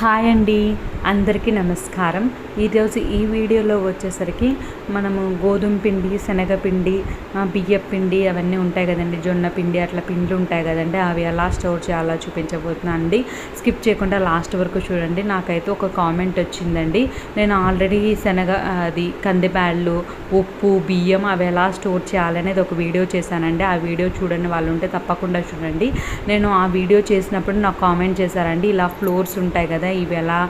Hi అండి. అందరికీ నమస్కారం. ఈరోజు ఈ వీడియోలో వచ్చేసరికి మనము గోధుమ పిండి శనగపిండి ఆ, బియ్యం పిండి అవన్నీ ఉంటాయి కదండి. జొన్న పిండి అట్లా పిండ్లు ఉంటాయి కదండి. అవి ఎలా స్టోర్ చేయాలో చూపించబోతున్నాను అండి. స్కిప్ చేయకుండా లాస్ట్ వరకు చూడండి. నాకైతే ఒక కామెంట్ వచ్చిందండి. నేను ఆల్రెడీ శనగ అది కందిబ్యాళ్ళు ఉప్పు బియ్యం అవి ఎలా స్టోర్ చేయాలనేది ఒక వీడియో చేశానండి. ఆ వీడియో చూడండి వాళ్ళు ఉంటే తప్పకుండా చూడండి. నేను ఆ వీడియో చేసినప్పుడు నాకు కామెంట్ చేశారండి. ఇలా ఫ్లోర్స్ ఉంటాయి కదా ఇవి ఎలా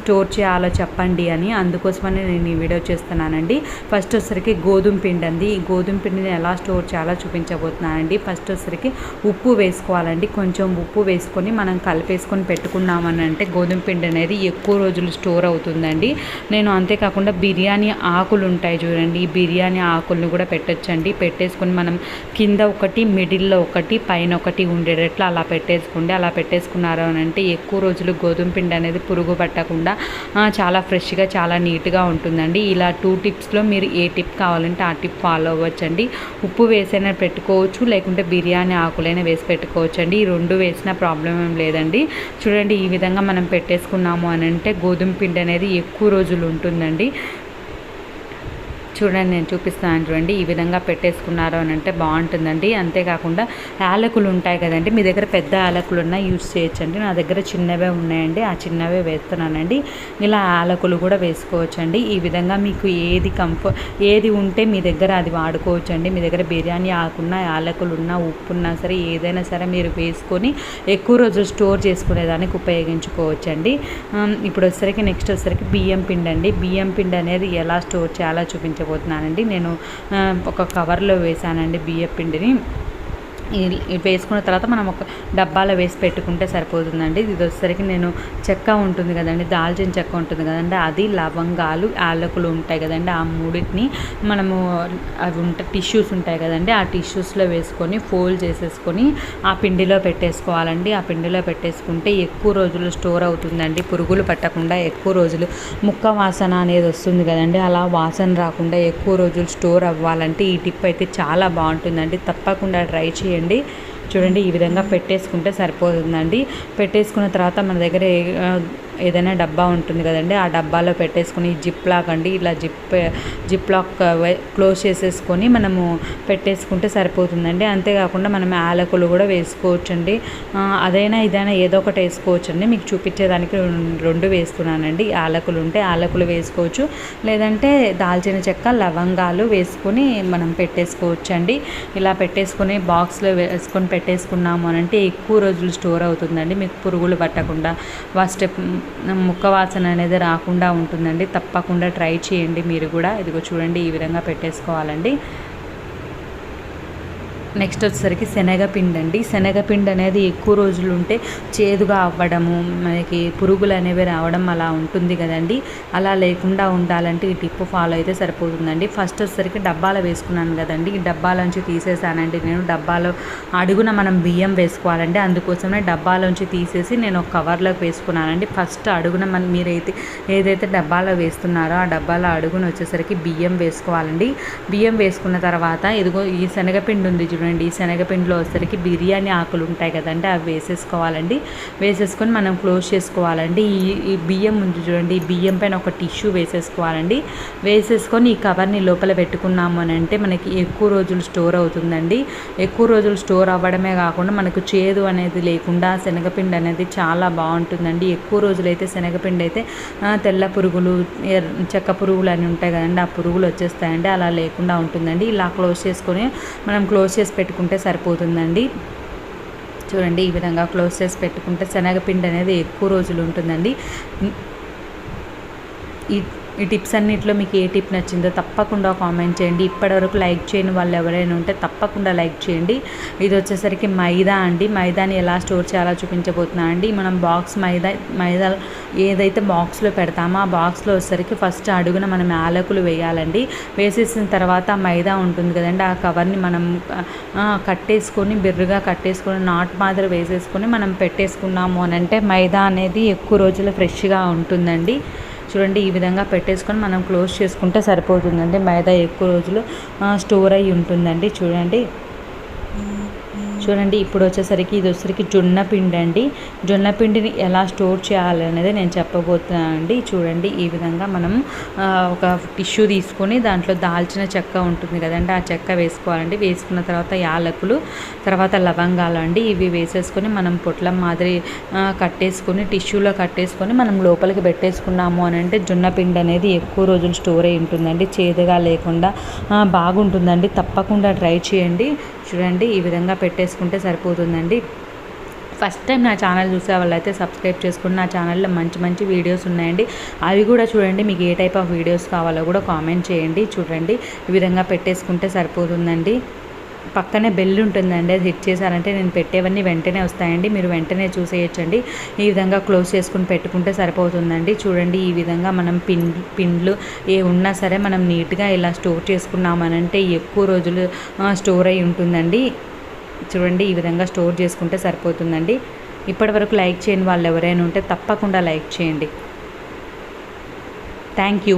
స్టోర్ చేయాలో చెప్పండి అని అందుకోసమని నేను ఈ వీడియో చేస్తున్నానండి. ఫస్ట్ వచ్చరికి గోధుమ పిండి అండి. ఈ గోధుమ పిండిని ఎలా స్టోర్ చేయాలో చూపించబోతున్నానండి. ఫస్ట్ వచ్చరికి ఉప్పు వేసుకోవాలండి. కొంచెం ఉప్పు వేసుకొని మనం కలిపేసుకొని పెట్టుకున్నామని అంటే గోధుమ పిండి అనేది ఎక్కువ రోజులు స్టోర్ అవుతుందండి. నేను అంతేకాకుండా బిర్యానీ ఆకులు ఉంటాయి చూడండి. ఈ బిర్యానీ ఆకులను కూడా పెట్టచ్చండి. పెట్టేసుకొని మనం కింద ఒకటి మిడిల్లో ఒకటి పైన ఒకటి ఉండేటట్లు అలా పెట్టేసుకోండి. అలా పెట్టేసుకున్నారు అని అంటే ఎక్కువ రోజులు గోధుమ పిండి అనేది పురుగు పట్టకుండా చాలా ఫ్రెష్గా చాలా నీట్గా ఉంటుందండి. ఇలా టూ టిప్స్లో మీరు ఏ టిప్ కావాలంటే ఆ టిప్ ఫాలో అవ్వచ్చండి. ఉప్పు వేసైనా పెట్టుకోవచ్చు లేకుంటే బిర్యానీ ఆకులైనా వేసి పెట్టుకోవచ్చు అండి ఈ రెండు వేసిన ప్రాబ్లం ఏం లేదండి. చూడండి ఈ విధంగా మనం పెట్టేసుకున్నాము అని అంటే గోధుమ పిండి అనేది ఎక్కువ రోజులు ఉంటుందండి. చూడండి నేను చూపిస్తాను చూడండి ఈ విధంగా పెట్టేసుకున్నారు అని అంటే బాగుంటుందండి. అంతేకాకుండా యాలకులు ఉంటాయి కదండి మీ దగ్గర పెద్ద యాలకులు ఉన్నా యూస్ చేయొచ్చండి. నా దగ్గర చిన్నవే ఉన్నాయండి ఆ చిన్నవే వేస్తున్నానండి. ఇలా యాలకులు కూడా వేసుకోవచ్చండి. ఈ విధంగా మీకు ఏది కంఫర్ట్ ఏది ఉంటే మీ దగ్గర అది వాడుకోవచ్చండి. మీ దగ్గర బిర్యానీ ఆకున్నా యాలకులు ఉన్నా ఉప్పు ఉన్నా సరే ఏదైనా సరే మీరు వేసుకొని ఎక్కువ రోజులు స్టోర్ చేసుకునేదానికి ఉపయోగించుకోవచ్చండి. ఇప్పుడు వచ్చేసరికి నెక్స్ట్ వచ్చేసరికి బియ్యం పిండి అండి బియ్యం పిండి అనేది ఎలా స్టోర్ చేయాలో చూపించండి. చూపించబోతున్నానండి నేను ఒక కవర్లో వేసానండి బియ్య పిండిని వేసుకున్న తర్వాత మనం ఒక డబ్బాలో వేసి పెట్టుకుంటే సరిపోతుందండి. ఇది వచ్చేసరికి నేను చెక్క ఉంటుంది కదండి దాల్చిన చెక్క ఉంటుంది కదండి అది లవంగాలు యాలకులు ఉంటాయి కదండి ఆ మూడింటిని మనము అవి ఉంటాయి టిష్యూస్ ఉంటాయి కదండి ఆ టిష్యూస్లో వేసుకొని ఫోల్డ్ చేసేసుకొని ఆ పిండిలో పెట్టేసుకోవాలండి. ఆ పిండిలో పెట్టేసుకుంటే ఎక్కువ రోజులు స్టోర్ అవుతుందండి. పురుగులు పట్టకుండా ఎక్కువ రోజులు ముక్క వాసన అనేది వస్తుంది కదండి. అలా వాసన రాకుండా ఎక్కువ రోజులు స్టోర్ అవ్వాలంటే ఈ టిప్ అయితే చాలా బాగుంటుందండి. తప్పకుండా ట్రై చేయండి. చూడండి. ఈ విధంగా పెట్టేసుకుంటే సరిపోతుందండి. పెట్టేసుకున్న తర్వాత మన దగ్గర ఏదైనా డబ్బా ఉంటుంది కదండి ఆ డబ్బాలో పెట్టేసుకొని జిప్ లాక్ అండి ఇలా జిప్ జిప్ లాక్ క్లోజ్ చేసేసుకొని మనము పెట్టేసుకుంటే సరిపోతుందండి. అంతేకాకుండా మనం యాలకులు కూడా వేసుకోవచ్చండి. అదైనా ఇదైనా ఏదో ఒకటి వేసుకోవచ్చండి. మీకు చూపించేదానికి రెండు వేస్తున్నానండి. యాలకులు ఉంటే యాలకులు వేసుకోవచ్చు. లేదంటే దాల్చిన చెక్క లవంగాలు వేసుకొని మనం పెట్టేసుకోవచ్చండి. ఇలా పెట్టేసుకొని బాక్స్లో వేసుకొని పెట్టేసుకున్నాము అని అంటే ఎక్కువ రోజులు స్టోర్ అవుతుందండి. మీకు పురుగులు పట్టకుండా ఫస్ట్ ముక్క వాసన అనేది రాకుండా ఉంటుందండి. తప్పకుండా ట్రై చేయండి మీరు కూడా. ఇదిగో చూడండి ఈ విధంగా పెట్టేసుకోవాలండి. నెక్స్ట్ వచ్చేసరికి శనగపిండి అండి. శనగపిండి అనేది ఎక్కువ రోజులు ఉంటే చేదుగా అవ్వడము మనకి పురుగులు అనేవి రావడం అలా ఉంటుంది కదండి. అలా లేకుండా ఉండాలంటే ఈ టిప్ ఫాలో అయితే సరిపోతుందండి. ఫస్ట్ వచ్చేసరికి డబ్బాలో వేసుకున్నాను కదండి. ఈ డబ్బాలోంచి తీసేసానండి. నేను డబ్బాలో అడుగున మనం బియ్యం వేసుకోవాలండి. అందుకోసమే డబ్బాలోంచి తీసేసి నేను ఒక కవర్లోకి వేసుకున్నానండి. ఫస్ట్ అడుగున మన మీరైతే ఏదైతే డబ్బాలో వేస్తున్నారో ఆ డబ్బాలో అడుగున వచ్చేసరికి బియ్యం వేసుకోవాలండి. బియ్యం వేసుకున్న తర్వాత ఇదిగో ఈ శనగపిండి ఉంది చూడండి శనగపిండిలో వచ్చేసరికి బిర్యానీ ఆకులు ఉంటాయి కదండి అవి వేసేసుకోవాలండి. వేసేసుకొని మనం క్లోజ్ చేసుకోవాలండి. ఈ ఈ బియ్యం ఉంది చూడండి ఈ బియ్యం పైన ఒక టిష్యూ వేసేసుకోవాలండి. వేసేసుకొని ఈ కవర్ని లోపల పెట్టుకున్నాము అని అంటే మనకి ఎక్కువ రోజులు స్టోర్ అవుతుందండి. ఎక్కువ రోజులు స్టోర్ అవ్వడమే కాకుండా మనకు చేదు అనేది లేకుండా శనగపిండి అనేది చాలా బాగుంటుందండి. ఎక్కువ రోజులైతే శనగపిండి అయితే తెల్ల పురుగులు చెక్క పురుగులు అని ఉంటాయి కదండి ఆ పురుగులు వచ్చేస్తాయండి. అలా లేకుండా ఉంటుందండి. ఇలా క్లోజ్ చేసుకొని మనం క్లోజ్ చేసి పెట్టుకుంటే సరిపోతుందండి. చూడండి ఈ విధంగా క్లోజ్ చేసి పెట్టుకుంటే శనగపిండి అనేది ఎక్కువ రోజులు ఉంటుందండి. ఈ ఈ టిప్స్ అన్నింటిలో మీకు ఏ టిప్ నచ్చిందో తప్పకుండా కామెంట్ చేయండి. ఇప్పటివరకు లైక్ చేయని వాళ్ళు ఎవరైనా ఉంటే తప్పకుండా లైక్ చేయండి. ఇది వచ్చేసరికి మైదా అండి. మైదాని ఎలా స్టోర్ చేయాలో చూపించబోతున్నా అండి. మనం బాక్స్ మైదా మైదా ఏదైతే బాక్స్లో పెడతామో ఆ బాక్స్లో వచ్చేసరికి ఫస్ట్ అడుగున మనం యాలకులు వేయాలండి. వేసేసిన తర్వాత మైదా ఉంటుంది కదండి ఆ కవర్ని మనం కట్టేసుకొని బిర్రుగా కట్టేసుకొని నాట్ మాదిరి వేసేసుకొని మనం పెట్టేసుకున్నాము అని అంటే మైదా అనేది ఎక్కువ రోజులు ఫ్రెష్గా ఉంటుందండి. చూడండి ఈ విధంగా పెట్టేసుకొని మనం క్లోజ్ చేసుకుంటే సరిపోతుందండి. మైదా ఎక్కువ రోజులు స్టోర్ అయ్యి ఉంటుందండి. చూడండి. చూడండి ఇప్పుడు వచ్చేసరికి ఇది వచ్చేసరికి జొన్న పిండి అండి. జొన్న పిండిని ఎలా స్టోర్ చేయాలనేది నేను చెప్పబోతున్నాను అండి చూడండి ఈ విధంగా మనం ఒక టిష్యూ తీసుకొని దాంట్లో దాల్చిన చెక్క ఉంటుంది కదండి ఆ చెక్క వేసుకోవాలండి. వేసుకున్న తర్వాత యాలకులు తర్వాత లవంగాలు అండి. ఇవి వేసేసుకొని మనం పొట్లం మాదిరి కట్టేసుకొని టిష్యూలో కట్టేసుకొని మనం లోపలికి పెట్టేసుకున్నాము అని అంటే జొన్న పిండి అనేది ఎక్కువ రోజులు స్టోర్ అయి ఉంటుందండి. చేదుగా లేకుండా బాగుంటుందండి. తప్పకుండా ట్రై చేయండి. చూడండి ఈ విధంగా పెట్టేసుకుంటే సరిపోతుందండి. ఫస్ట్ టైం నా ఛానల్ చూసే వాళ్ళైతే సబ్స్క్రైబ్ చేసుకుని నా ఛానల్లో మంచి మంచి వీడియోస్ ఉన్నాయండి. అవి కూడా చూడండి మీకు ఏ టైప్ ఆఫ్ వీడియోస్ కావాలో కూడా కామెంట్ చేయండి. చూడండి ఈ విధంగా పెట్టేసుకుంటే సరిపోతుందండి. పక్కనే బెల్ ఉంటుందండి అది హిట్ చేశారంటే నేను పెట్టేవన్నీ వెంటనే వస్తాయండి మీరు వెంటనే చూసేయచ్చండి. ఈ విధంగా క్లోజ్ చేసుకుని పెట్టుకుంటే సరిపోతుందండి. చూడండి ఈ విధంగా మనం పిన్ పిండ్లు ఏ ఉన్నా సరే మనం నీట్గా ఇలా స్టోర్ చేసుకున్నామనంటే ఎక్కువ రోజులు స్టోర్ అయి ఉంటుందండి. చూడండి ఈ విధంగా స్టోర్ చేసుకుంటే సరిపోతుందండి. ఇప్పటి వరకు లైక్ చేయని వాళ్ళు ఎవరైనా ఉంటే తప్పకుండా లైక్ చేయండి. Thank you